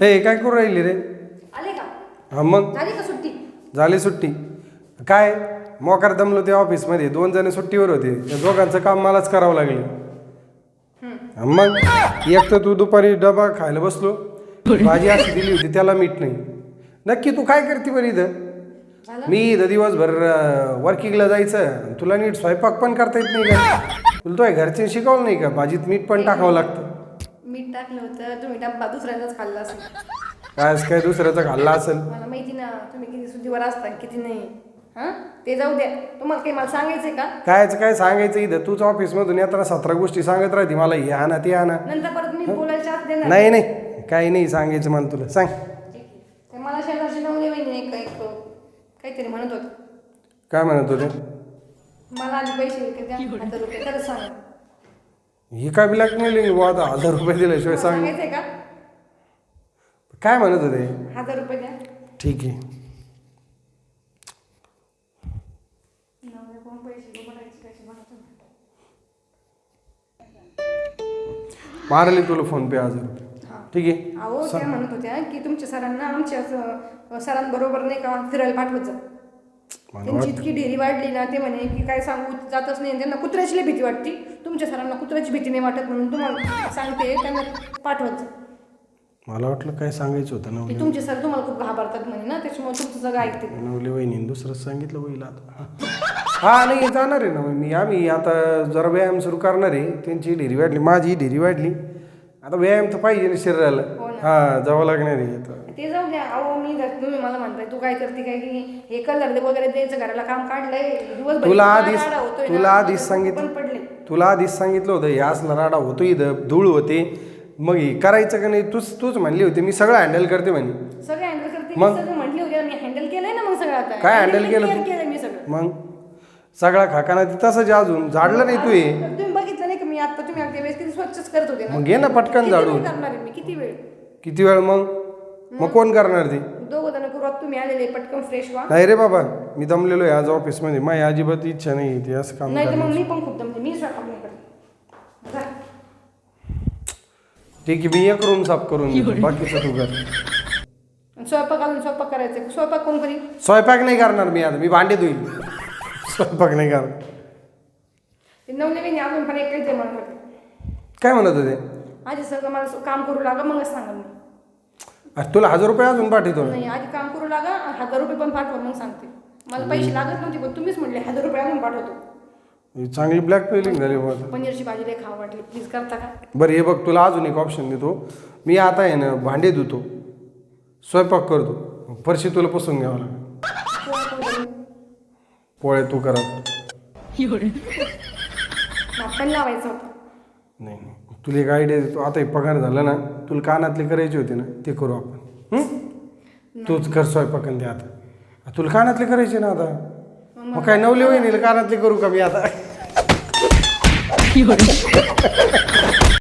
हे काय करू राहिली रे? आले का? हा मग? झाली का सुट्टी? झाली सुट्टी. काय? मोकार दमलो ते ऑफिसमध्ये. दोन जण सुट्टीवर होते. त्या दोघांचं काम मलाच करावं लागले. हा मग? एक तर तू दुपारी डबा खायला बसलो. भाजी अशी दिली होती त्याला मीठ नाही. नक्की तू काय करते बरं इथं? मी इथं दिवसभर वर्किंगला जायचं. तुला नीट स्वयंपाक पण करता येत नाही का? तुला तो घरचे शिकवलं नाही का? भाजीत मीठ पण टाकावं लागतं. मीठ टाकलं होतं तुम्ही डब्बा दुसऱ्यांदाच खाल्ला असेल. काय असं काय दुसऱ्याचं खाल्ला असेल? मला माहिती ना तुम्ही किती सुट्टीवर असता किती नाही. हां? ते जाऊ द्या. तुम्हाला काही मला सांगायचंय का? कायच काय सांगायचं इथं? तूच ऑफिसमधून येताना सतरा गोष्टी सांगत राहते. मला हे आणा ते आणा. नंतर परत मी बोलायला चान्स देणार नाही नाही. काही नाही सांगायचं मला तुला. सांग. ठीक आहे. ते मला शेजारची नवली वहिनी एक एक? काहीतरी म्हणत होत. काय म्हणत होते? मला आधी पैसे विकत द्या रुपये खरंच सांगा. ही काय ब्लॅकमेलिंग बुवा आता हजार रुपये दिल्याशिवाय सांग. सांगायचंय का? काय म्हणत होते? हजार रुपये द्या. ठीक आहे. मारले तुला फोन पे हजार रुपये हा. ठीक आहे. अहो त्या म्हणत होत्या की तुमच्या सरांना आमच्या सरांबरोबर नाही का फिरायला पाठवत जा त्यांची इतकी ढेरी वाढली ना ते म्हणे की काय सांगू जातच नाही. त्यांना कुत्र्याची भीती वाटते. तुमच्या सरांना कुत्र्याची भीती नाही वाटत म्हणून तुम्हाला सांगते त्यांना पाठवत मला वाटलं काय सांगायचं होतं नवले तुमचे सर तुम्हाला खूप घाबरतात म्हणे ना त्याच्यामुळे तुमचं सगळं ऐकते. नवले वहिनी दुसरंच सांगितलं होईल आता. हा नाही जाणार आहे ना मी आम्ही आता जरा व्यायाम सुरू करणार आहे. त्यांची ढेरी वाढली माझी ढेरी वाढली. आता व्यायाम तर पाहिजे ना शरीराला. हो ना. हा जावं लागणार आहे आता ते जाऊ द्या. अहो मी तुम्ही मला म्हणताय तू काय करते काय की हे कलर वगैरे द्यायचं घराला काम काढलंय दिवसभर तुला आधीच राडा होतोय ना, तुला आधीच सांगितलं पण पडले तुला आधीच सांगितलं होतं हे असला राडा होतो इथं धूळ होते. मग हे करायचं का नाही? तूच तूच म्हणली होती. मी सगळं हँडल करते म्हणे. सगळं हँडल करते. मी मग? सगळं म्हटली होती. मी हँडल केलंय ना मग सगळं आता. काय handle केलं तू? केलं मी सगळं. मग? सगळा खाकाना ते तसंच आहे अजून झाडलं नाही तू हे. तर तुम्ही बघितलं नाही का? मी आता तुम्ही अगदी वेळेस किती स्वच्छच करत होते ना? मग घे ना पटकन किती झाडून. वेळ करणार आहे मी? किती वेळ? किती वेळ मग? मग कोण करणार ते? दोघं जण करू. आता तुम्ही आलेले पटकन फ्रेश व्हा. नाही रे बाबा मी दमलेलो आहे आज ऑफिसमध्ये. माझी अजिबात इच्छा नाही ते असं काम नाही तर मग करायचं मी पण खूप दमते. मी स्वयंपाक नाही करत. जा. ठीक आहे मी एक रूम साफ करून देतो. बाकीचं तू कर. आणि स्वयंपाक अजून स्वयंपाक करायचं स्वयंपाक कोण करी स्वयंपाक नाही करणार मी आता. मी भांडे धुईल स्वयंपाक नाही करणार. ते नवले मी अजून पण एक काहीतरी म्हणत होते काय म्हणत होते? आधी सगळं मला काम करू लागा मगच सांगा मी. अरे तुला हजार रुपये अजून पाठवतो नाही आधी काम करू लागा हजार रुपये पण पाठवा मग सांगते. मला पैसे लागत नव्हते पण तुम्हीच म्हणले हजार रुपये आणून पाठवतो. ही चांगली ब्लॅकमेलिंग झाली बाबा पनीरची भाजी लई खावं वाटली. प्लीज करता का? बरं हे बघ तुला अजून एक ऑप्शन देतो. मी आता आहे ना भांडे धुतो स्वयंपाक करतो. फरशी तुला पुसून घ्यावं लागेल? पोळे तू करा पण लावायचं होतं. नाही नाही. तुला एक आयडिया देतो. आता हे पगार झाला ना तुला कानातले करायचे होते ना ते करू आपण. हं? तूच कर स्वयंपाक आणि ते आता. तुला कानातले करायचे ना आता. मग काय नवले वहिनीला कानातले करू का मी आता?